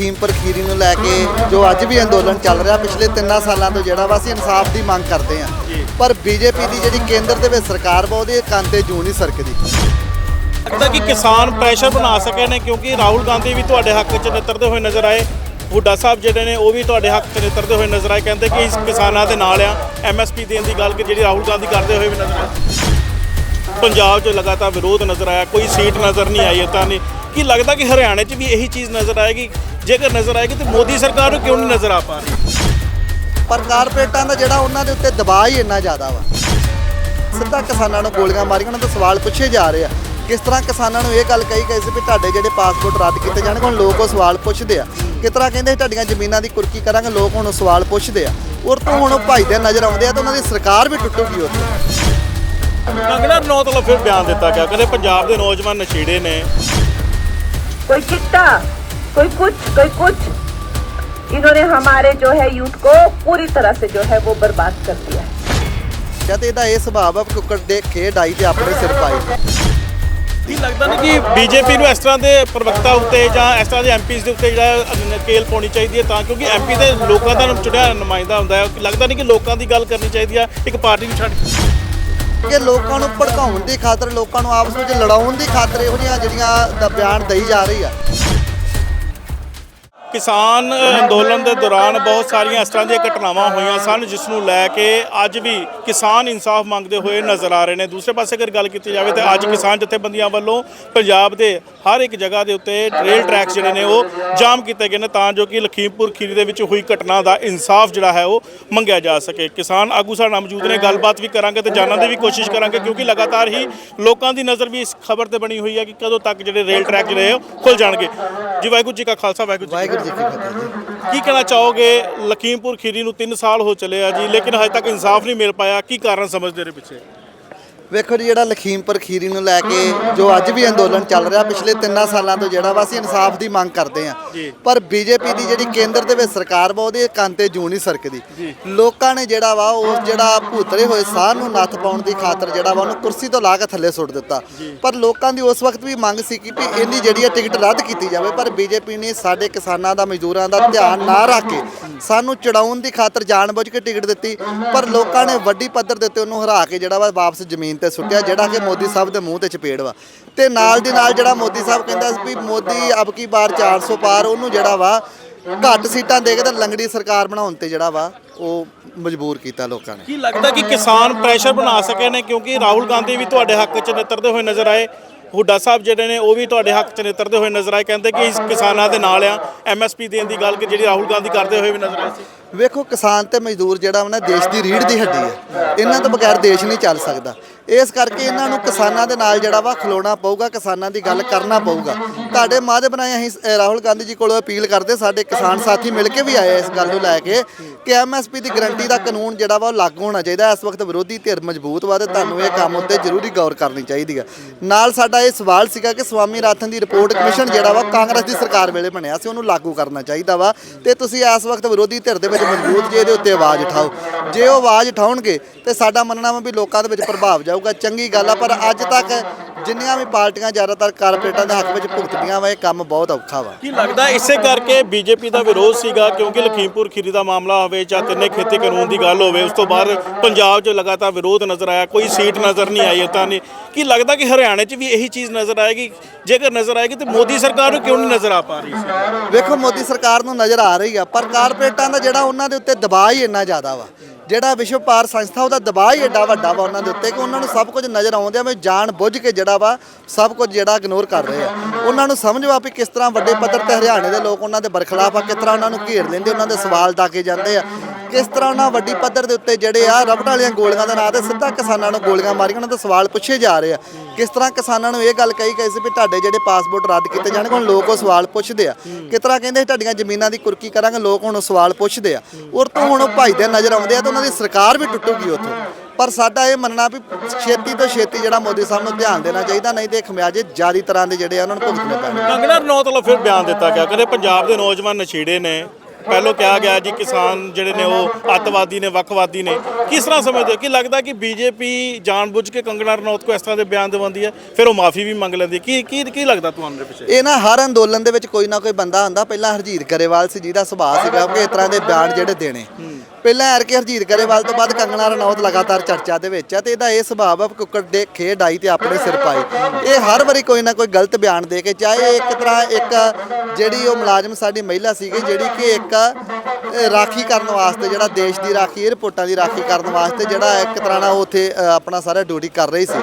ਲਖੀਮਪੁਰ ਖੀਰੀ ਨੂੰ ਲੈ ਕੇ ਜੋ ਅੱਜ ਵੀ ਅੰਦੋਲਨ ਚੱਲ ਰਿਹਾ ਪਿਛਲੇ 3 ਸਾਲਾਂ ਤੋਂ ਜਿਹੜਾ ਵਾ ਅਸੀਂ ਇਨਸਾਫ ਦੀ ਮੰਗ ਕਰਦੇ ਹਾਂ। ਪਰ ਬੀਜੇਪੀ ਦੀ ਜਿਹੜੀ ਕੇਂਦਰ ਦੇ ਵਿੱਚ ਸਰਕਾਰ ਵਾ ਉਹਦੇ ਕੰਨ ਤੇ ਜੂ ਨਹੀਂ ਸਰਕਦੀ। ਲੱਗਦਾ ਕਿ ਕਿਸਾਨ ਪ੍ਰੈਸ਼ਰ ਬਣਾ ਸਕੇ ਨੇ ਕਿਉਂਕਿ ਰਾਹੁਲ ਗਾਂਧੀ ਵੀ ਤੁਹਾਡੇ ਹੱਕ 'ਚ ਨਿੱਤਰਦੇ ਹੋਏ ਨਜ਼ਰ ਆਏ। ਹੁੱਡਾ ਸਾਹਿਬ ਜਿਹੜੇ ਨੇ ਉਹ ਵੀ ਤੁਹਾਡੇ ਹੱਕ 'ਚ ਨਿੱਤਰਦੇ ਹੋਏ ਨਜ਼ਰ ਆਏ। ਕਹਿੰਦੇ ਕਿ ਇਸ ਕਿਸਾਨਾਂ ਦੇ ਨਾਲ ਆ। ਐਮਐਸਪੀ ਦੇਣ ਦੀ ਗੱਲ ਕਿ ਜਿਹੜੀ ਰਾਹੁਲ ਗਾਂਧੀ ਕਰਦੇ ਹੋਏ ਵੀ ਨਜ਼ਰ ਆਏ। ਪੰਜਾਬ 'ਚ ਲਗਾਤਾਰ ਵਿਰੋਧ ਨਜ਼ਰ ਆਇਆ ਕੋਈ ਸੀਟ ਨਜ਼ਰ ਨਹੀਂ ਆਈ ਤਾਂ ਨਹੀਂ ਕੀ ਲੱਗਦਾ ਕਿ ਹਰਿਆਣੇ 'ਚ ਵੀ ਇਹੀ ਚੀਜ਼ ਨਜ਼ਰ ਆਏਗੀ? ਜੇਕਰ ਨਜ਼ਰ ਆਏਗੀ ਤਾਂ ਮੋਦੀ ਸਰਕਾਰ ਨੂੰ ਕਿਉਂ ਨਹੀਂ ਨਜ਼ਰ ਆ ਪਾ ਰਹੀ? ਪਰ ਕਾਰਪੋਰੇਟਾਂ ਦਾ ਜਿਹੜਾ ਉਹਨਾਂ ਦੇ ਉੱਤੇ ਦਬਾਅ ਹੀ ਇੰਨਾ ਜ਼ਿਆਦਾ ਵਾ। ਸਿੱਧਾ ਕਿਸਾਨਾਂ ਨੂੰ ਗੋਲੀਆਂ ਮਾਰੀਆਂ ਉਹਨਾਂ ਤੋਂ ਸਵਾਲ ਪੁੱਛੇ ਜਾ ਰਹੇ ਆ। ਕਿਸ ਤਰ੍ਹਾਂ ਕਿਸਾਨਾਂ ਨੂੰ ਇਹ ਗੱਲ ਕਹੀ ਗਈ ਸੀ ਵੀ ਤੁਹਾਡੇ ਜਿਹੜੇ ਪਾਸਪੋਰਟ ਰੱਦ ਕੀਤੇ ਜਾਣਗੇ ਹੁਣ ਲੋਕ ਉਹ ਸਵਾਲ ਪੁੱਛਦੇ ਆ। ਕਿਸ ਤਰ੍ਹਾਂ ਕਹਿੰਦੇ ਤੁਹਾਡੀਆਂ ਜ਼ਮੀਨਾਂ ਦੀ ਕੁਰਕੀ ਕਰਾਂਗੇ ਲੋਕ ਹੁਣ ਉਹ ਸਵਾਲ ਪੁੱਛਦੇ ਆ। ਔਰ ਤੋਂ ਹੁਣ ਉਹ ਭਜਦੇ ਨਜ਼ਰ ਆਉਂਦੇ ਆ ਤਾਂ ਉਹਨਾਂ ਦੀ ਸਰਕਾਰ ਵੀ ਟੁੱਟੂਗੀ ਉੱਥੇ। ਕੰਗਣਾ ਰਣੌਤ ਵੱਲੋਂ ਫਿਰ ਬਿਆਨ ਦਿੱਤਾ ਗਿਆ। ਕਹਿੰਦੇ ਪੰਜਾਬ ਦੇ ਨੌਜਵਾਨ ਨਸ਼ੇੜੇ ਨੇ। कोई चिट्टा कोई कुछ कोई कुछ इन्होंने हमारे जो है यूथ को पूरी तरह से जो है वो बर्बाद कर दिया है ਜਦ ਇਹਦਾ ਇਹ ਸੁਭਾਅ ਆ ਕੁੱਕੜ ਦੇ ਖੇਡ ਆਈ ਤੇ ਆਪਣੇ ਸਿਰ ਪਾਈ ਕੀ ਲੱਗਦਾ ਨਹੀਂ ਕਿ ਬੀਜੇਪੀ ਨੂੰ ਇਸ ਤਰ੍ਹਾਂ ਦੇ ਪ੍ਰਵਕਤਾ ਉੱਤੇ ਜਾਂ ਇਸ ਤਰ੍ਹਾਂ ਦੇ ਐਮਪੀਜ਼ ਦੇ ਉੱਤੇ ਜਿਹੜਾ ਨਕੇਲ ਪਾਉਣੀ ਚਾਹੀਦੀ ਹੈ ਤਾਂ ਕਿਉਂਕਿ ਐਮਪੀ ਦੇ ਲੋਕਾਂ ਦਾ ਚੁਣਿਆ ਨੁਮਾਇੰਦਾ ਹੁੰਦਾ ਹੈ ਲੱਗਦਾ ਨਹੀਂ ਕਿ ਲੋਕਾਂ ਦੀ ਗੱਲ ਕਰਨੀ ਚਾਹੀਦੀ ਹੈ ਇੱਕ ਪਾਰਟੀ ਨੂੰ ਛੱਡ ਕੇ ਕਿ ਲੋਕਾਂ ਨੂੰ ਭੜਕਾਉਣ ਦੀ ਖਾਤਰ, ਲੋਕਾਂ ਨੂੰ ਆਪਸ ਵਿੱਚ ਲੜਾਉਣ ਦੀ ਖਾਤਰ ਇਹੋ ਜਿਹੀਆਂ ਜਿਹੜੀਆਂ ਬਿਆਨ ਦਈ ਜਾ ਰਹੀ ਆ। ਕਿਸਾਨ ਅੰਦੋਲਨ ਦੇ ਦੌਰਾਨ ਬਹੁਤ ਸਾਰੀਆਂ ਇਸ ਤਰ੍ਹਾਂ ਦੀਆਂ ਘਟਨਾਵਾਂ ਹੋਈਆਂ ਸਨ, ਜਿਸ ਨੂੰ ਲੈ ਕੇ ਅੱਜ ਵੀ ਕਿਸਾਨ ਇਨਸਾਫ ਮੰਗਦੇ ਹੋਏ ਨਜ਼ਰ ਆ ਰਹੇ ਨੇ। ਦੂਸਰੇ ਪਾਸੇ ਅਗਰ ਗੱਲ ਕੀਤੀ ਜਾਵੇ ਤਾਂ ਅੱਜ ਕਿਸਾਨ ਜਥੇਬੰਦੀਆਂ ਵੱਲੋਂ ਪੰਜਾਬ ਦੇ ਹਰ ਇੱਕ ਜਗ੍ਹਾ ਦੇ ਉੱਤੇ ਰੇਲ ਟਰੈਕਸ ਜਿਹੜੇ ਨੇ ਉਹ ਜਾਮ ਕੀਤੇ ਗਏ ਨੇ ਤਾਂ ਜੋ ਕਿ ਲਖੀਮਪੁਰ ਖੀਰੀ ਦੇ ਵਿੱਚ ਹੋਈ ਘਟਨਾ ਦਾ ਇਨਸਾਫ ਜਿਹੜਾ ਹੈ ਉਹ ਮੰਗਿਆ ਜਾ ਸਕੇ। ਕਿਸਾਨ ਆਗੂ ਸਾਡੇ ਨਾਲ ਮੌਜੂਦ ਨੇ, ਗੱਲਬਾਤ ਵੀ ਕਰਾਂਗੇ ਤੇ ਜਾਣਨ ਦੀ ਵੀ ਕੋਸ਼ਿਸ਼ ਕਰਾਂਗੇ, ਕਿਉਂਕਿ ਲਗਾਤਾਰ ਹੀ ਲੋਕਾਂ ਦੀ ਨਜ਼ਰ ਵੀ ਇਸ ਖਬਰ ਤੇ ਬਣੀ ਹੋਈ ਹੈ ਕਿ ਕਦੋਂ ਤੱਕ ਜਿਹੜੇ ਰੇਲ ਟਰੈਕ ਜਿਹੜੇ ਉਹ ਖੁੱਲ ਜਾਣਗੇ। ਜੀ, ਵਾਹਿਗੁਰੂ ਜੀ ਕਾ ਖਾਲਸਾ, ਵਾਹਿਗੁਰੂ ਜੀ ਕੀ ਵਾਹਿਗੁਰੂ ਜੀ ਕੀ ਫਤਿਹ ਜੀ। ਕੀ ਕਹਿਣਾ ਚਾਹੋਗੇ? ਲਖੀਮਪੁਰ ਖੀਰੀ ਨੂੰ 3 ਸਾਲ ਹੋ ਚੱਲੇ ਆ ਜੀ, ਲੇਕਿਨ ਹਜੇ ਤੱਕ ਇਨਸਾਫ ਨਹੀਂ ਮਿਲ ਪਾਇਆ। ਕੀ ਕਾਰਨ ਸਮਝਦੇ ਰਹੇ ਪਿੱਛੇ? ਵੇਖੋ ਜੀ ਜਿਹੜਾ ਲਖੀਮਪੁਰ ਖੀਰੀ ਨੂੰ ਲੈ ਕੇ ਜੋ ਅੱਜ ਵੀ ਅੰਦੋਲਨ ਚੱਲ ਰਿਹਾ ਪਿਛਲੇ 3 ਸਾਲਾਂ ਤੋਂ ਜਿਹੜਾ ਵਾ ਅਸੀਂ ਇਨਸਾਫ ਦੀ ਮੰਗ ਕਰਦੇ ਆ। ਪਰ ਬੀਜੇਪੀ ਦੀ ਜਿਹੜੀ ਕੇਂਦਰ ਦੇ ਵਿੱਚ ਸਰਕਾਰ ਵਾ ਉਹਦੇ ਕੰਨ ਤੇ ਜੂ ਨਹੀਂ ਸਰਕਦੀ। ਲੋਕਾਂ ਨੇ ਜਿਹੜਾ ਵਾ ਉਸ ਜਿਹੜਾ ਭੂਤਰੇ ਹੋਏ ਸਾਹ ਨੂੰ ਨੱਥ ਪਾਉਣ ਦੀ ਖਾਤਰ ਜਿਹੜਾ ਵਾ ਉਹਨੂੰ ਕੁਰਸੀ ਤੋਂ ਲਾ ਕੇ ਥੱਲੇ ਸੁੱਟ ਦਿੱਤਾ। ਪਰ ਲੋਕਾਂ ਦੀ ਉਸ ਵਕਤ ਵੀ ਮੰਗ ਸੀ ਕਿ ਵੀ ਇਹਦੀ ਜਿਹੜੀ ਆ ਟਿਕਟ ਰੱਦ ਕੀਤੀ ਜਾਵੇ ਪਰ ਬੀਜੇਪੀ ਨੇ ਸਾਡੇ ਕਿਸਾਨਾਂ ਦਾ ਮਜ਼ਦੂਰਾਂ ਦਾ ਧਿਆਨ ਨਾ ਰੱਖ ਕੇ ਸਾਨੂੰ ਚੜਾਉਣ ਦੀ ਖਾਤਰ ਜਾਣਬੁੱਝ ਕੇ ਟਿਕਟ ਦਿੱਤੀ। ਪਰ ਲੋਕਾਂ ਨੇ ਵੱਡੀ ਪੱਧਰ ਦੇ ਉੱਤੇ ਉਹਨੂੰ ਹਰਾ ਕੇ ਜਿਹੜਾ ਵਾ ਵਾਪਸ ਜ਼ਮੀਨ ਤੇ ਸੁੱਟਿਆ ਜਿਹੜਾ ਕਿ ਮੋਦੀ ਸਾਹਿਬ ਦੇ ਮੂੰਹ ਤੇ ਚਪੇੜ ਵਾ। ਤੇ ਨਾਲ ਦੀ ਨਾਲ ਜਿਹੜਾ ਮੋਦੀ ਸਾਹਿਬ ਕਹਿੰਦਾ ਸੀ ਵੀ ਮੋਦੀ ਅਬ ਕੀ ਬਾਰ 400 ਪਾਰ ਉਹਨੂੰ ਜਿਹੜਾ ਵਾ ਘੱਟ ਸੀਟਾਂ ਦੇ ਕੇ ਤਾਂ ਲੰਗੜੀ ਸਰਕਾਰ ਬਣਾਉਣ ਤੇ ਜਿਹੜਾ ਵਾ ਉਹ ਮਜਬੂਰ ਕੀਤਾ ਲੋਕਾਂ ਨੇ। ਕੀ ਲੱਗਦਾ ਕਿ ਕਿਸਾਨ ਪ੍ਰੈਸ਼ਰ ਬਣਾ ਸਕੇ ਨੇ? ਕਿਉਂਕਿ ਰਾਹੁਲ ਗਾਂਧੀ ਵੀ ਤੁਹਾਡੇ ਹੱਕ 'ਚ ਨਿੱਤਰਦੇ ਹੋਏ ਨਜ਼ਰ ਆਏ। ਹੁੱਡਾ ਸਾਹਿਬ ਜਿਹੜੇ ਨੇ ਉਹ ਵੀ ਤੁਹਾਡੇ ਹੱਕ 'ਚ ਨਿੱਤਰਦੇ ਹੋਏ ਨਜ਼ਰ ਆਏ। ਕਹਿੰਦੇ ਕਿ ਇਸ ਕਿਸਾਨਾਂ ਦੇ ਨਾਲ ਆ। ਐਮਐਸਪੀ ਦੇਣ ਦੀ ਗੱਲ ਕਿ ਜਿਹੜੀ ਰਾਹੁਲ ਗਾਂਧੀ ਕਰਦੇ ਹੋਏ ਵੀ ਨਜ਼ਰ ਆਏ ਸੀ। ਵੇਖੋ ਕਿਸਾਨ ਤੇ ਮਜ਼ਦੂਰ ਜਿਹੜਾ ਵਾ ਨਾ ਦੇਸ਼ ਦੀ ਰੀੜ੍ਹ ਦੀ ਹੱਡੀ ਹੈ ਇਹਨਾਂ ਤੋਂ ਬਗੈਰ ਦੇਸ਼ ਨਹੀਂ ਚੱਲ ਸਕਦਾ। ਇਸ ਕਰਕੇ ਇਹਨਾਂ ਨੂੰ ਕਿਸਾਨਾਂ ਦੇ ਨਾਲ ਜਿਹੜਾ ਵਾ ਖਲੋਣਾ ਪਊਗਾ, ਕਿਸਾਨਾਂ ਦੀ ਗੱਲ ਕਰਨਾ ਪਊਗਾ। ਤੁਹਾਡੇ ਮਾਧੇ ਬਣਾਏ ਅਸੀਂ ਰਾਹੁਲ ਗਾਂਧੀ ਜੀ ਕੋਲੋਂ ਅਪੀਲ ਕਰਦੇ, ਸਾਡੇ ਕਿਸਾਨ ਸਾਥੀ ਮਿਲ ਕੇ ਵੀ ਆਏ ਇਸ ਗੱਲ ਨੂੰ ਲੈ ਕੇ ਕਿ ਐਮਐਸਪੀ ਦੀ ਗਰੰਟੀ ਦਾ ਕਾਨੂੰਨ ਜਿਹੜਾ ਵਾ ਉਹ ਲਾਗੂ ਹੋਣਾ ਚਾਹੀਦਾ। ਇਸ ਵਕਤ ਵਿਰੋਧੀ ਧਿਰ ਮਜ਼ਬੂਤ ਵਾ ਤੇ ਤੁਹਾਨੂੰ ਇਹ ਕੰਮ ਉੱਤੇ ਜ਼ਰੂਰੀ ਗੌਰ ਕਰਨੀ ਚਾਹੀਦੀ ਹੈ ਨਾਲ ਸਾਡਾ ਇਹ ਸਵਾਲ ਸੀਗਾ ਕਿ ਸਵਾਮੀ ਰਾਥਨ ਦੀ ਰਿਪੋਰਟ ਕਮਿਸ਼ਨ ਜਿਹੜਾ ਵਾ ਕਾਂਗਰਸ ਦੀ ਸਰਕਾਰ ਵੇਲੇ ਬਣਿਆ ਸੀ, ਉਹਨੂੰ ਲਾਗੂ ਕਰਨਾ ਚਾਹੀਦਾ ਵਾ ਤੇ ਤੁਸੀਂ ਇਸ ਵਕਤ ਵਿਰੋਧੀ ਧਿਰ ਦੇ ਵਿੱਚ ਮਜ਼ਬੂਤ ਜੇ ਇਹਦੇ ਉੱਤੇ ਆਵਾਜ਼ ਉਠਾਓ। ਜੇ ਉਹ ਆਵਾਜ਼ ਉਠਾਉਣਗੇ ਤੇ ਸਾਡਾ ਮੰਨਣਾ ਵਾ ਵੀ ਲੋਕਾਂ ਦੇ ਵਿੱਚ ਪ੍ਰਭਾਵ ਜਾਊਗਾ ਚੰਗੀ ਗੱਲ ਆ ਪਰ ਅੱਜ ਤੱਕ ਜਿੰਨੀਆਂ ਵੀ ਪਾਰਟੀਆਂ ਜ਼ਿਆਦਾਤਰ ਕਾਰਪੋਰੇਟਾਂ ਦੇ ਹੱਕ ਵਿੱਚ ਭੁਗਤਦੀਆਂ ਵਾ ਇਹ ਕੰਮ ਬਹੁਤ ਔਖਾ ਵਾ। ਕੀ ਲੱਗਦਾ ਇਸੇ ਕਰਕੇ ਬੀਜੇਪੀ ਦਾ ਵਿਰੋਧ ਸੀਗਾ ਕਿਉਂਕਿ ਲਖੀਮਪੁਰ ਖੀਰੀ ਦਾ ਮਾਮਲਾ ਹੋਵੇ ਜਾਂ ਤਿੰਨੇ ਖੇਤੀ ਕਾਨੂੰਨ ਦੀ ਗੱਲ ਹੋਵੇ ਉਸ ਤੋਂ ਬਾਅਦ ਪੰਜਾਬ 'ਚ ਲਗਾਤਾਰ ਵਿਰੋਧ ਨਜ਼ਰ ਆਇਆ ਕੋਈ ਸੀਟ ਨਜ਼ਰ ਨਹੀਂ ਆਈ ਤਾਂ ਨਹੀਂ ਕੀ ਲੱਗਦਾ ਕਿ ਹਰਿਆਣੇ 'ਚ ਵੀ ਇਹੀ ਚੀਜ਼ ਨਜ਼ਰ ਆਏਗੀ? ਜੇਕਰ ਨਜ਼ਰ ਆਏਗੀ ਤਾਂ ਮੋਦੀ ਸਰਕਾਰ ਨੂੰ ਕਿਉਂ ਨਹੀਂ ਨਜ਼ਰ ਆ ਪਾ ਰਹੀ? ਸੀ ਵੇਖੋ ਮੋਦੀ ਸਰਕਾਰ ਨੂੰ ਨਜ਼ਰ ਆ ਰਹੀ ਆ ਪਰ ਕਾਰਪੋਰੇਟਾਂ ਦਾ ਜਿਹੜਾ ਉਹਨਾਂ ਦੇ ਉੱਤੇ ਦਬਾਅ ਹੀ ਇੰਨਾ ਜ਼ਿਆਦਾ ਵਾ। ਜਿਹੜਾ ਵਿਸ਼ਵ ਪਾਰ ਸੰਸਥਾ ਉਹਦਾ ਦਬਾਅ ਹੀ ਐਡਾ ਵੱਡਾ ਵਾ ਉਹਨਾਂ ਦੇ ਉੱਤੇ ਕਿ ਉਹਨਾਂ ਨੂੰ ਸਭ ਕੁਝ ਨਜ਼ਰ ਆਉਂਦੇ ਆ ਵੀ ਜਾਣ ਬੁੱਝ ਕੇ ਜਿਹੜਾ ਵਾ ਸਭ ਕੁਝ ਜਿਹੜਾ ਇਗਨੋਰ ਕਰ ਰਹੇ ਆ। ਉਹਨਾਂ ਨੂੰ ਸਮਝ ਵਾ ਵੀ ਕਿਸ ਤਰ੍ਹਾਂ ਵੱਡੇ ਪੱਧਰ ਤੇ ਹਰਿਆਣੇ ਦੇ ਲੋਕ ਉਹਨਾਂ ਦੇ ਬਰਖਲਾਫ ਆ, ਕਿਸ ਤਰ੍ਹਾਂ ਉਹਨਾਂ ਨੂੰ ਘੇਰ ਲੈਂਦੇ, ਉਹਨਾਂ ਦੇ ਸਵਾਲ ਡਾਕੇ ਜਾਂਦੇ ਆ। ਕਿਸ ਤਰ੍ਹਾਂ ਉਹਨਾਂ ਵੱਡੀ ਪੱਧਰ ਦੇ ਉੱਤੇ ਜਿਹੜੇ ਆ ਰਬੜ ਵਾਲੀਆਂ ਗੋਲੀਆਂ ਦੇ ਨਾਂ ਤੇ ਸਿੱਧਾ ਕਿਸਾਨਾਂ ਨੂੰ ਗੋਲੀਆਂ ਮਾਰੀਆਂ, ਉਹਨਾਂ ਦੇ ਸਵਾਲ ਪੁੱਛੇ ਜਾ ਰਹੇ ਆ। ਕਿਸ ਤਰ੍ਹਾਂ ਕਿਸਾਨਾਂ ਨੂੰ ਇਹ ਗੱਲ ਕਹੀ ਗਈ ਸੀ ਵੀ ਤੁਹਾਡੇ ਜਿਹੜੇ ਪਾਸਪੋਰਟ ਰੱਦ ਕੀਤੇ ਜਾਣਗੇ, ਹੁਣ ਲੋਕ ਉਹ ਸਵਾਲ ਪੁੱਛਦੇ ਆ। ਕਿਸ ਤਰ੍ਹਾਂ ਕਹਿੰਦੇ ਤੁਹਾਡੀਆਂ ਜ਼ਮੀਨਾਂ ਦੀ ਕੁਰਕੀ ਕਰਾਂਗੇ, ਲੋਕ ਹੁਣ ਉਹ ਸਵਾਲ ਪੁੱਛਦੇ ਆ। ਔਰ ਤੋਂ ਹੁਣ ਉਹ ਭਜਦੇ ਨਜ਼ਰ ਆਉਂਦੇ ਆ ਤੇ ਉਹਨਾਂ ਦੀ ਸਰਕਾਰ ਵੀ ਟੁੱਟੂਗੀ ਉੱਥੋਂ। ਪਰ ਸਾਡਾ ਇਹ ਮੰਨਣਾ ਵੀ ਛੇਤੀ ਤੋਂ ਛੇਤੀ ਜਿਹੜਾ ਮੋਦੀ ਸਾਹਿਬ ਨੂੰ ਧਿਆਨ ਦੇਣਾ ਚਾਹੀਦਾ, ਨਹੀਂ ਤੇ ਖਮਿਆਜੇ ਜਿਆਦੀ ਤਰ੍ਹਾਂ ਦੇ ਜਿਹੜੇ ਆ ਉਹਨਾਂ ਨੂੰ ਭੁਗਤਣੇ ਪੈਣਗੇ। ਕੰਗਣਾ ਰਣੌਤ ਵੱਲੋਂ ਫਿਰ ਬਿਆਨ ਦਿੱਤਾ ਗਿਆ, ਕਹਿੰਦੇ ਪੰਜਾਬ ਦੇ ਨੌਜਵਾਨ ਨਸ਼ੇੜੇ ਨੇ ਪਹਿਲੋਂ ਕਿਹਾ ਗਿਆ ਜੀ ਕਿਸਾਨ ਜਿਹੜੇ ਨੇ ਉਹ ਅੱਤਵਾਦੀ ਨੇ ਵੱਖਵਾਦੀ ਨੇ। ਕਿਸ ਤਰ੍ਹਾਂ ਸਮਝਦੇ ਹੋ? ਕਿ ਲੱਗਦਾ ਕਿ ਬੀਜੇਪੀ ਜਾਣਬੁੱਝ ਕੇ ਕੰਗਣਾ ਰਣੌਤ ਕੋ ਇਸ ਤਰ੍ਹਾਂ ਦੇ ਬਿਆਨ ਦਿਵਾਉਂਦੀ ਹੈ ਫਿਰ ਉਹ ਮਾਫੀ ਵੀ ਮੰਗ ਲੈਂਦੀ ਹੈ? ਕੀ ਕੀ ਕੀ ਲੱਗਦਾ ਤੁਹਾਨੂੰ ਦੇ ਪਿੱਛੇ? ਇਹ ਨਾ ਹਰ ਅੰਦੋਲਨ ਦੇ ਵਿੱਚ ਕੋਈ ਨਾ ਕੋਈ ਬੰਦਾ ਹੁੰਦਾ। ਪਹਿਲਾਂ ਹਰਜੀਤ ਗਰੇਵਾਲ ਸੀ ਜਿਹਦਾ ਸੁਭਾਅ ਸੀਗਾ ਕਿ ਇਸ ਤਰ੍ਹਾਂ ਦੇ ਬਿਆਨ ਜਿਹੜੇ ਦੇਣੇ। ਪਹਿਲਾਂ ਐਰ ਕੇ ਹਰਜੀਤ ਗਰੇਵਾਲ ਤੋਂ ਬਾਅਦ ਕੰਗਣਾ ਰਣੌਤ ਲਗਾਤਾਰ ਚਰਚਾ ਦੇ ਵਿੱਚ ਆ ਤੇ ਇਹਦਾ ਇਹ ਸੁਭਾਅ ਆ ਵੀ ਕੁੱਕੜ ਦੇ ਖੇਡ ਆਈ ਤੇ ਆਪਣੇ ਸਿਰ ਪਾਈ। ਇਹ ਹਰ ਵਾਰੀ ਕੋਈ ਨਾ ਕੋਈ ਗਲਤ ਬਿਆਨ ਦੇ ਕੇ ਚਾਹੇ ਇੱਕ ਤਰ੍ਹਾਂ ਇੱਕ ਜਿਹੜੀ ਉਹ ਮੁਲਾਜ਼ਮ ਸਾਡੀ ਮਹਿਲਾ ਸੀਗੀ ਜਿਹੜੀ ਕਿ ਇੱਕ ਅ, ਰਾਖੀ ਕਰਨ ਵਾਸਤੇ ਜਿਹੜਾ ਦੇਸ਼ ਦੀ ਰਾਖੀ ਏਅਰਪੋਰਟਾਂ ਦੀ ਰਾਖੀ ਕਰਨ ਵਾਸਤੇ ਜਿਹੜਾ ਇੱਕ ਤਰ੍ਹਾਂ ਨਾਲ ਉਹ ਉੱਥੇ ਆਪਣਾ ਸਾਰਾ ਡਿਊਟੀ ਕਰ ਰਹੀ ਸੀ।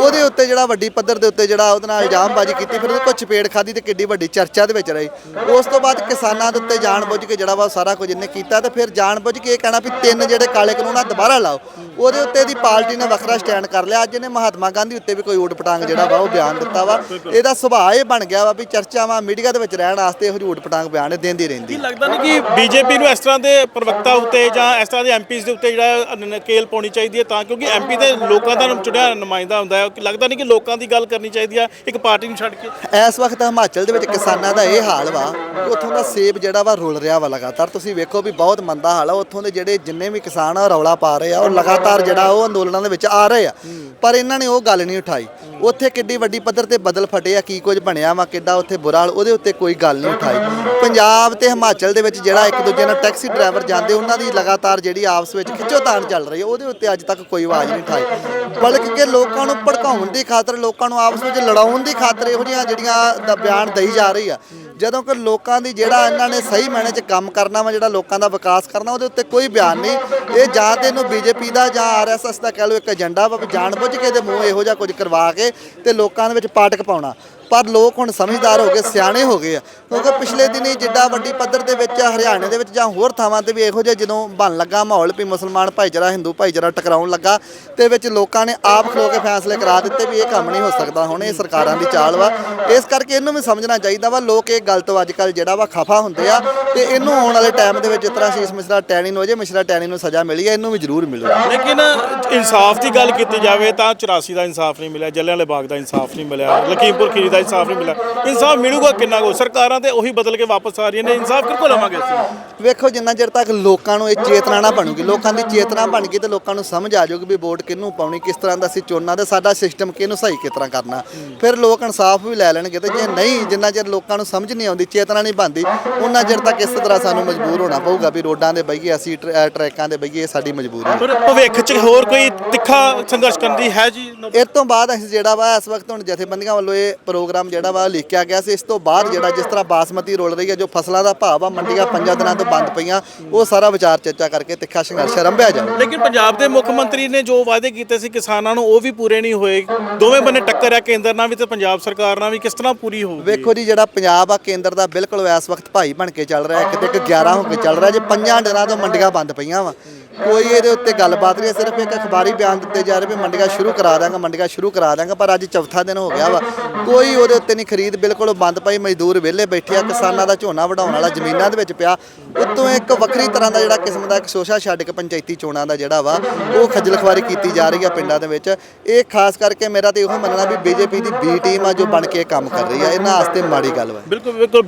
ਉਹਦੇ ਉੱਤੇ ਜਿਹੜਾ ਵੱਡੀ ਪੱਧਰ ਦੇ ਉੱਤੇ ਜਿਹੜਾ ਉਹਦੇ ਨਾਲ ਇਲਜ਼ਾਮਬਾਜ਼ੀ ਕੀਤੀ, ਫਿਰ ਉਹਦੇ ਕੋਲ ਚਪੇੜ ਖਾਦੀ ਤੇ ਕਿੱਡੀ ਵੱਡੀ ਚਰਚਾ ਦੇ ਵਿੱਚ ਰਹੀ। ਉਸ ਤੋਂ ਬਾਅਦ ਕਿਸਾਨਾਂ ਦੇ ਉੱਤੇ ਜਾਣਬੁੱਝ ਕੇ ਜਿਹੜਾ ਵਾ ਸਾਰਾ ਕੁਝ ਇਹਨੇ ਕੀਤਾ ਤੇ ਫਿਰ ਜਾਣਬੁੱਝ ਕੇ ਇਹ ਕਹਿਣਾ ਵੀ ਤਿੰਨ ਜਿਹੜੇ ਕਾਲੇ ਕਾਨੂੰਨ ਆ, ਦੁਬਾਰਾ ਲਾਓ। ਉਹਦੇ ਉੱਤੇ ਦੀ ਪਾਰਟੀ ਨੇ ਵੱਖਰਾ ਸਟੈਂਡ ਕਰ ਲਿਆ। ਅੱਜ ਇਹਨੇ ਮਹਾਤਮਾ ਗਾਂਧੀ ਉੱਤੇ ਵੀ ਕੋਈ ਊਟ ਪਟਾਂਗ ਜਿਹੜਾ ਵਾ ਉਹ ਬਿਆਨ ਦਿੱਤਾ ਵਾ। ਇਹਦਾ ਸੁਭਾਅ ਇਹ ਬਣ ਗਿਆ ਵਾ ਵੀ ਚਰਚਾਵਾਂ ਮੀਡੀਆ ਦੇ ਵਿੱਚ ਰਹਿਣ ਵਾਸਤੇ ਇਹੋ ਜਿਹੇ ਊਟ ਪਟਾਂਗ ਬਿਆਨ ਇਹ ਦਿੰਦੀ ਰਹਿੰਦੀ। ਕੀ ਲੱਗਦਾ ਨਹੀਂ ਕਿ ਬੀਜੇਪੀ ਨੂੰ ਇਸ ਤਰ੍ਹਾਂ ਦੇ ਪ੍ਰਵਕਤਾ ਉੱਤੇ ਜਾਂ ਇਸ ਤਰ੍ਹਾਂ ਦੇ ਐਮਪੀਸ ਦੇ ਉੱਤੇ ਜਿਹੜਾ ਨਕੇਲ ਪਾਉਣੀ ਚਾਹੀਦੀ ਹੈ ਤਾਂ ਕਿਉਂਕਿ ਐਮਪੀ ਦੇ ਲੋਕਾਂ ਦਾ ਚੁਣਿਆ ਨੁਮਾਇੰਦਾ ਹੁੰਦਾ ਹੈ। ਲੱਗਦਾ ਨਹੀਂ ਕਿ ਲੋਕਾਂ ਦੀ ਗੱਲ ਕਰਨੀ ਚਾਹੀਦੀ ਆ, ਇੱਕ ਪਾਰਟੀ ਨੂੰ ਛੱਡ ਕੇ। ਇਸ ਵਕਤ ਹਿਮਾਚਲ ਦੇ ਵਿੱਚ ਕਿਸਾਨਾਂ ਦਾ ਇਹ ਹਾਲ ਵਾ ਕਿ ਉੱਥੋਂ ਦਾ ਸੇਬ ਜਿਹੜਾ ਵਾ ਰੁਲ ਰਿਹਾ ਵਾ ਲਗਾਤਾਰ। ਤੁਸੀਂ ਵੇਖੋ ਵੀ ਬਹੁਤ ਮੰਦਾ ਹਾਲ ਆ, ਉੱਥੋਂ ਦੇ ਜਿਹੜੇ ਜਿੰਨੇ ਵੀ ਕਿਸਾਨ ਆ ਰੌਲਾ ਪਾ ਰਹੇ ਆ, ਉਹ ਲਗਾਤਾਰ ਜਿਹੜਾ ਉਹ ਅੰਦੋਲਨਾਂ ਦੇ ਵਿੱਚ ਆ ਰਹੇ ਆ। ਪਰ ਇਹਨਾਂ ਨੇ ਉਹ ਗੱਲ ਨਹੀਂ ਉਠਾਈ। ਉੱਥੇ ਕਿੱਡੀ ਵੱਡੀ ਪੱਧਰ ਤੇ ਬਦਲ ਫਟੇ ਆ, ਕੀ ਕੁਝ ਬਣਿਆ ਵਾ, ਕਿੱਡਾ ਉੱਥੇ ਬੁਰਾ ਹਾਲ, ਉਹਦੇ ਉੱਤੇ ਕੋਈ ਗੱਲ ਨਹੀਂ ਉਠਾਈ। ਪੰਜਾਬ ਤੇ ਹਿਮਾਚਲ ਦੇ ਵਿੱਚ ਜਿਹੜਾ ਇੱਕ ਦੂਜੇ ਨਾਲ ਟੈਕਸੀ ਡਰਾਈਵਰ ਜਾਂਦੇ, ਉਹਨਾਂ ਦੀ ਲਗਾਤਾਰ ਜਿਹੜੀ ਆਪਸ ਵਿੱਚ ਖਿੱਚੋਤਾਣ ਚੱਲ ਰਹੀ ਹੈ, ਉਹਦੇ ਉੱਤੇ ਅੱਜ ਤੱਕ ਕੋਈ ਆਵਾਜ਼ ਨਹੀਂ ਉਠਾਈ। ਬਲਕਿ ਕਿ ਲੋਕਾਂ ਨੂੰ ਭੜਕਾਉਣ ਦੀ ਖਾਤਰ, ਲੋਕਾਂ ਨੂੰ ਆਪਸ ਵਿੱਚ ਲੜਾਉਣ ਦੀ ਖਾਤਰ ਇਹੋ ਜਿਹੀਆਂ ਜਿਹੜੀਆਂ ਬਿਆਨ ਦਈ ਜਾ ਰਹੀ ਆ ਜਦੋਂ ਕਿ ਲੋਕਾਂ ਦੀ ਜਿਹੜਾ ਇਹਨਾਂ ਨੇ ਸਹੀ ਮਾਇਨੇ 'ਚ ਕੰਮ ਕਰਨਾ ਵਾ, ਜਿਹੜਾ ਲੋਕਾਂ ਦਾ ਵਿਕਾਸ ਕਰਨਾ, ਉਹਦੇ ਉੱਤੇ ਕੋਈ ਬਿਆਨ ਨਹੀਂ। ਇਹ ਜਾਂ ਤੇ ਇਹਨੂੰ ਬੀਜੇਪੀ ਦਾ ਜਾਂ ਆਰਐਸਐਸ ਦਾ ਕਹਿ ਲਓ ਇੱਕ ਏਜੰਡਾ ਵਾ ਵੀ ਜਾਣਬੁੱਝ ਕੇ ਦੇ ਮੂੰਹ ਇਹੋ ਜਿਹਾ ਕੁਝ ਕਰਵਾ ਕੇ ਤੇ ਲੋਕਾਂ ਦੇ ਵਿੱਚ ਪਾਟਕ ਪਾਉਣਾ। ਪਰ ਲੋਕ ਹੁਣ ਸਮਝਦਾਰ ਹੋ ਗਏ, ਸਿਆਣੇ ਹੋ ਗਏ ਆ। ਕਿਉਂਕਿ ਪਿਛਲੇ ਦਿਨੀ ਜਿੱਡਾ ਵੱਡੀ ਪੱਧਰ ਦੇ ਵਿੱਚ ਹਰਿਆਣੇ ਦੇ ਵਿੱਚ ਜਾਂ ਹੋਰ ਥਾਵਾਂ ਤੇ ਵੀ ਇਹੋ ਜਿਹਾ ਜਦੋਂ ਬਣ ਲੱਗਾ ਮਾਹੌਲ ਵੀ ਮੁਸਲਮਾਨ ਭਾਈਚਾਰਾ, ਹਿੰਦੂ ਭਾਈਚਾਰਾ ਟਕਰਾਉਣ ਲੱਗਾ, ਤੇ ਵਿੱਚ ਲੋਕਾਂ ਨੇ ਆਪ ਖਲੋ ਕੇ ਫੈਸਲੇ ਕਰਾ ਦਿੱਤੇ ਵੀ ਇਹ ਕੰਮ ਨਹੀਂ ਹੋ ਸਕਦਾ। ਹੁਣ ਇਹ ਸਰਕਾਰਾਂ ਦੀ ਚਾਲ ਵਾ। ਇਸ ਕਰਕੇ ਇਹਨੂੰ ਵੀ ਸਮਝਣਾ ਚਾਹੀਦਾ ਵਾ, ਲੋਕ ਇਹ ਗੱਲ ਤੋਂ ਅੱਜ ਕੱਲ ਜਿਹੜਾ ਵਾ ਖਫਾ ਹੁੰਦੇ ਆ, ਤੇ ਇਹਨੂੰ ਆਉਣ ਵਾਲੇ ਟਾਈਮ ਦੇ ਵਿੱਚ ਜਿਸ ਤਰ੍ਹਾਂ ਸ਼ੀਸ਼ ਮਿਸ਼ਰਾ ਟੈਣੀ ਨੂੰ, ਅਜੇ ਮਿਸ਼ਰਾ ਟੈਣੀ ਨੂੰ ਸਜ਼ਾ ਮਿਲੀ ਹੈ ਇਹਨੂੰ ਵੀ ਜ਼ਰੂਰ ਮਿਲੂਗੀ। ਲੇਕਿਨ ਇਨਸਾਫ ਦੀ ਗੱਲ ਕੀਤੀ ਜਾਵੇ ਤਾਂ 84 ਦਾ ਇਨਸਾਫ ਨਹੀਂ ਮਿਲਿਆ ਜੱਲਿਆਂਵਾਲੇ ਬਾਗ ਦਾ ਇਨਸਾਫ ਨਹੀਂ ਮਿਲਿਆ, ਲਖੀਮਪੁਰ ਖੀਰੀ ਦਾ ਇਨਸਾਫ ਨਹੀਂ ਮਿਲਿਆ। ਇਨਸਾਫ ਮਿਲੂਗਾ ਕਿੰਨਾ ਕੋ? ਸਰਕਾਰਾਂ ਤੇ ਉਹੀ ਬਦਲ ਕੇ ਵਾਪਸ ਆ ਰਹੀਆਂ ਨੇ। ਇਨਸਾਫ ਕਿੱਥੋਂ ਲਵਾਂਗੇ ਅਸੀਂ? ਵੇਖੋ ਜਿੰਨਾ ਚਿਰ ਤੱਕ ਲੋਕਾਂ ਨੂੰ ਇਹ ਚੇਤਨਾ ਨਾ ਬਣੂਗੀ ਲੋਕਾਂ ਦੀ ਚੇਤਨਾ ਬਣ ਗਈ ਤੇ ਲੋਕਾਂ ਨੂੰ ਸਮਝ ਆ ਜਾਊਗੀ ਵੀ ਵੋਟ ਕਿਹਨੂੰ ਪਾਉਣੀ ਕਿਸ ਤਰ੍ਹਾਂ ਦਾ ਅਸੀਂ ਚੁਣਨਾ ਤੇ ਸਾਡਾ ਸਿਸਟਮ ਕਿਹਨੂੰ ਸਹੀ ਕਿਸ ਤਰ੍ਹਾਂ ਕਰਨਾ। ਫਿਰ ਲੋਕ ਇਨਸਾਫ ਵੀ ਲੈ ਲੈਣਗੇ ਤੇ ਜੇ ਨਹੀਂ ਜਿੰਨਾ ਚਿਰ ਲੋਕਾਂ ਨੂੰ ਸਮਝ ਨਹੀਂ ਆਉਂਦੀ ਚੇਤਨਾ ਨਹੀਂ ਬਣਦੀ ਉਹਨਾਂ ਚਿਰ ਤੱਕ ਇਸ ਤਰ੍ਹਾਂ ਸਾਨੂੰ ਮਜਬੂਰ ਹੋਣਾ ਪਊਗਾ ਵੀ ਰੋਡਾਂ ਦੇ ਬਈਏ ਅਸੀਂ ਟਰੈਕਾਂ ਦੇ ਬਈਏ ਸਾਡੀ ਮਜਬੂਰੀ ਹੈ। ਪਰ ਭਵਿੱਖ 'ਚ ਹੋਰ ਕੋਈ ਤਿੱਖਾ ਸੰਘਰਸ਼ ਕਰਨ ਦੀ ਹੈ ਜੀ? ਇਸ ਤੋਂ ਬਾਅਦ ਅਸੀਂ ਜਿਹੜਾ ਵਾ ਇਸ ਵਕਤ ਹੁਣ ਜਥੇਬੰਦੀਆਂ ਵੱਲੋਂ ਇਹ ਪ੍ਰੋਗਰਾਮ ਜਿਹੜਾ ਵਾ ਲਿਖਿਆ ਗਿਆ ਸੀ। ਇਸ ਤੋਂ ਬਾਅਦ ਜਿਹੜਾ ਜਿਸ ਤਰ੍ਹਾਂ ਬਾਸਮਤੀ ਰੋਲ ਰਹੀ ਹੈ ਜੋ ਫਸਲਾਂ ਦਾ ਭਾਅ ਵਾ ਮੰਡੀਆਂ ਪੰਜਾਂ ਦਿਨਾਂ ਤੋਂ ਬੰਦ ਪਈਆਂ ਉਹ ਸਾਰਾ ਵਿਚਾਰ ਚਰਚਾ ਕਰਕੇ ਤਿੱਖਾ ਸੰਘਰਸ਼ ਆਰੰਭਿਆ ਜਾਊ ਲੇਕਿਨ ਪੰਜਾਬ ਦੇ ਮੁੱਖ ਮੰਤਰੀ ਨੇ ਜੋ ਵਾਅਦੇ ਕੀਤੇ ਸੀ ਕਿਸਾਨਾਂ ਨੂੰ ਉਹ ਵੀ ਪੂਰੇ ਨਹੀਂ ਹੋਏ। ਦੋਵੇਂ ਬੰਨੇ ਟੱਕਰ ਆ ਕੇਂਦਰ ਨਾਲ ਵੀ ਤੇ ਪੰਜਾਬ ਸਰਕਾਰ ਨਾਲ ਵੀ। ਕਿਸ ਤਰ੍ਹਾਂ ਪੂਰੀ ਹੋਊਗੀ? ਵੇਖੋ ਜੀ ਜਿਹੜਾ ਪੰਜਾਬ ਆ ਕੇਂਦਰ ਦਾ ਬਿਲਕੁਲ ਇਸ ਵਕਤ ਭਾਈ ਬਣ ਕੇ ਚੱਲ ਰਿਹਾ ਕਿਤੇ ਇੱਕ 11 ਹੋ ਕੇ ਚੱਲ ਰਿਹਾ ਜੇ ਪੰਜਾਂ ਦਿਨਾਂ ਤੋਂ ਮੰਡੀਆਂ ਬੰਦ ਪਈਆਂ ਵਾ। ਕੋਈ ਇਹਦੇ ਉੱਤੇ ਗੱਲਬਾਤ ਨਹੀਂ ਸਿਰਫ ਇੱਕ ਅਖਬਾਰੀ ਬਿਆਨ ਦਿੱਤੇ ਜਾ ਰਹੇ ਵੀ ਮੰਡੀਆਂ ਸ਼ੁਰੂ ਕਰਾ ਦਾਂਗਾ ਮੰਡੀਆਂ ਸ਼ੁਰੂ ਕਰਾ ਦਾਂਗਾ ਪਰ ਅੱਜ ਚੌਥਾ ਦਿਨ ਹੋ ਗਿਆ ਵਾ। ਕੋਈ ਉਹਦੇ ਉੱਤੇ ਨਹੀਂ ਖਰੀਦ ਬਿਲਕੁਲ ਬੰਦ ਪਈ ਮਜ਼ਦੂਰ ਵਿਹਲੇ ਬੈਠੇ ਆ ਕਿਸਾਨਾਂ ਦਾ ਝੋਨਾ ਵਢਾਉਣ ਵਾਲਾ ਜ਼ਮੀਨਾਂ ਦੇ ਵਿੱਚ ਪਿਆ। ਉੱਤੋਂ ਇੱਕ ਵੱਖਰੀ ਤਰ੍ਹਾਂ ਦਾ ਜਿਹੜਾ ਕਿਸਮ ਦਾ ਇੱਕ ਸ਼ੋਸ਼ਾ ਛੱਡ ਕੇ ਪੰਚਾਇਤੀ ਚੋਣਾਂ ਦਾ ਜਿਹੜਾ ਵਾ ਉਹ ਖੱਜਲ ਖਵਾਰੀ ਕੀਤੀ ਜਾ ਰਹੀ ਆ ਪਿੰਡਾਂ ਦੇ ਵਿੱਚ। ਇਹ ਖਾਸ ਕਰਕੇ ਮੇਰਾ ਤੇ ਇਹੋ ਮੰਨਣਾ ਵੀ ਬੀਜੇਪੀ ਦੀ ਬੀ ਟੀਮ ਆ ਜੋ ਬਣ ਕੇ ਕੰਮ ਕਰ ਰਹੀ ਆ। ਇਹਨਾਂ ਵਾਸਤੇ ਮਾੜੀ ਗੱਲ ਵਾ। ਬਿਲਕੁਲ ਬਿਲਕੁਲ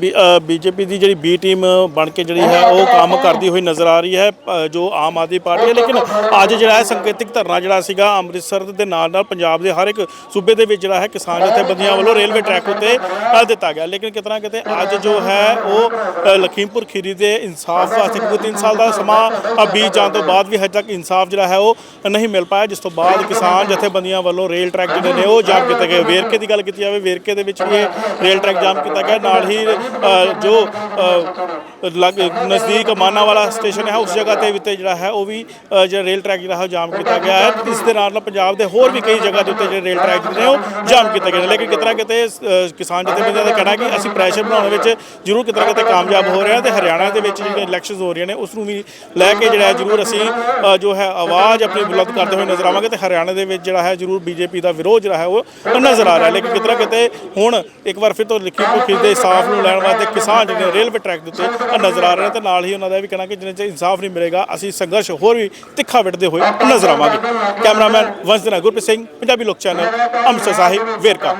ਬੀਜੇਪੀ ਦੀ ਜਿਹੜੀ ਬੀ ਟੀਮ ਬਣ ਕੇ ਜਿਹੜੀ ਹੈ ਉਹ ਕੰਮ ਕਰਦੀ ਹੋਈ ਨਜ਼ਰ ਆ ਰਹੀ ਹੈ ਅ, ਜੋ ਆਮ ਆਦਮੀ ਪਾਰਟੀ ਹੈ ਲੇਕਿਨ ਅੱਜ ਜਿਹੜਾ ਹੈ ਸੰਕੇਤਿਕ ਧਰਨਾ ਜਿਹੜਾ ਸੀਗਾ ਅੰਮ੍ਰਿਤਸਰ ਦੇ ਨਾਲ ਨਾਲ ਪੰਜਾਬ ਦੇ ਹਰ ਇੱਕ ਸੂਬੇ ਦੇ ਵਿੱਚ ਜਿਹੜਾ ਹੈ ਕਿਸਾਨ ਜਥੇਬੰਦੀਆਂ ਵੱਲੋਂ ਰੇਲਵੇ ਟਰੈਕ ਉੱਤੇ ਅ, ਦਿੱਤਾ ਗਿਆ। ਲੇਕਿਨ ਕਿਤਨਾ ਕਿਤੇ ਅੱਜ ਜੋ ਹੈ ਉਹ ਲਖੀਮਪੁਰ ਖੀਰੀ ਦੇ ਇਨਸਾਫ ਵਾਸਤੇ ਕਿਉਂਕਿ 3 ਸਾਲ ਦਾ ਸਮਾਂ ਅ, ਬੀਤ ਜਾਣ ਤੋਂ ਬਾਅਦ ਵੀ ਹਜੇ ਤੱਕ ਇਨਸਾਫ ਜਿਹੜਾ ਹੈ ਉਹ ਨਹੀਂ ਮਿਲ ਪਾਇਆ ਜਿਸ ਤੋਂ ਬਾਅਦ ਕਿਸਾਨ ਜਥੇਬੰਦੀਆਂ ਵੱਲੋਂ ਰੇਲ ਟਰੈਕ ਜਿਹੜੇ ਨੇ ਉਹ ਜਾਮ ਕੀਤੇ ਗਏ। ਵੇਰਕੇ ਦੀ ਗੱਲ ਕੀਤੀ ਜਾਵੇ ਵੇਰਕੇ ਦੇ ਵਿੱਚ ਵੀ ਇਹ ਰੇਲ ਟਰੈਕ ਜਾਮ ਕੀਤਾ ਗਿਆ। ਨਾਲ ਹੀ ਜੋ ਅ, ਲੱਗ ਨਜ਼ਦੀਕ ਮਾਨਾ ਵਾਲਾ ਸਟੇਸ਼ਨ ਹੈ ਉਸ ਜਗ੍ਹਾ ਤੇ ਵੀ ਤੇ ਜਿਹੜਾ ਹੈ ਉਹ ਵੀ ਜਿਹੜਾ ਰੇਲ ਟਰੈਕ ਜਿਹੜਾ ਉਹ ਜਾਮ ਕੀਤਾ ਗਿਆ ਹੈ। ਇਸ ਦੇ ਨਾਲ ਨਾਲ ਪੰਜਾਬ ਦੇ ਹੋਰ ਵੀ ਕਈ ਜਗ੍ਹਾ ਦੇ ਉੱਤੇ ਜਿਹੜੇ ਰੇਲ ਟਰੈਕ ਜਿਹੜੇ ਨੇ ਉਹ ਜਾਮ ਕੀਤੇ ਗਏ ਨੇ। ਲੇਕਿਨ ਕਿਤਨਾ ਕਿਤੇ ਕਿਸਾਨ ਜਥੇਬੰਦੀਆਂ ਦਾ ਕਹਿਣਾ ਕਿ ਅਸੀਂ ਪ੍ਰੈਸ਼ਰ ਬਣਾਉਣ ਵਿੱਚ ਜ਼ਰੂਰ ਕਿਤਨਾ ਕਿਤੇ ਕਾਮਯਾਬ ਹੋ ਰਹੇ ਹਾਂ ਤੇ ਹਰਿਆਣਾ ਦੇ ਵਿੱਚ ਜਿਹੜੀਆਂ ਇਲੈਕਸ਼ਨਸ ਹੋ ਰਹੀਆਂ ਨੇ, ਉਸ ਨੂੰ ਵੀ ਲੈ ਕੇ ਜਿਹੜਾ ਹੈ ਜ਼ਰੂਰ ਅਸੀਂ ਜੋ ਹੈ ਆਵਾਜ਼ ਆਪਣੀ ਬੁਲੰਦ ਕਰਦੇ ਹੋਏ ਨਜ਼ਰ ਆਵਾਂਗੇ ਤੇ ਹਰਿਆਣਾ ਦੇ ਵਿੱਚ ਜਿਹੜਾ ਹੈ ਜ਼ਰੂਰ ਬੀਜੇਪੀ ਦਾ ਵਿਰੋਧ ਜਿਹੜਾ ਹੈ ਉਹ ਨਜ਼ਰ ਆ ਰਿਹਾ ਲੇਕਿਨ ਕਿਤਨਾ ਕਿਤੇ ਹੁਣ ਇੱਕ ਵਾਰ ਫਿਰ ਤੋਂ ਲਿਖੀ ਭੁਖੀ ਦੇ ਇਨਸਾਫ਼ ਨੂੰ ਲੈਣ ਵਾਸਤੇ ਕਿਸਾਨ ਜਿਹੜੇ ਨੇ ਰੇਲਵੇ ਟਰੈਕ ਦੇ ਉੱਤੇ ਨਜ਼ਰ ਆ ਰਹੇ ਨੇ ਤੇ ਨਾਲ ਹੀ ਉਹਨਾਂ ਦਾ ਇਹ ਵੀ ਕਹਿਣਾ ਕਿ ਜਿੰਨੇ 'ਚ ਇਨਸਾਫ ਨਹੀਂ ਮਿਲੇਗਾ, ਅਸੀਂ ਸੰਘਰਸ਼ ਹੋਰ ਵੀ ਤਿੱਖਾ ਵਿੱਢਦੇ ਹੋਏ ਨਜ਼ਰ ਆਵਾਂਗੇ। ਕੈਮਰਾਮੈਨ ਵੰਸ਼ ਦੇ ਗੁਰਪ੍ਰੀਤ ਸਿੰਘ, ਪੰਜਾਬੀ ਲੋਕ ਚੈਨਲ, ਅੰਮ੍ਰਿਤਸਰ ਸਾਹਿਬ, ਵੇਰਕਾ।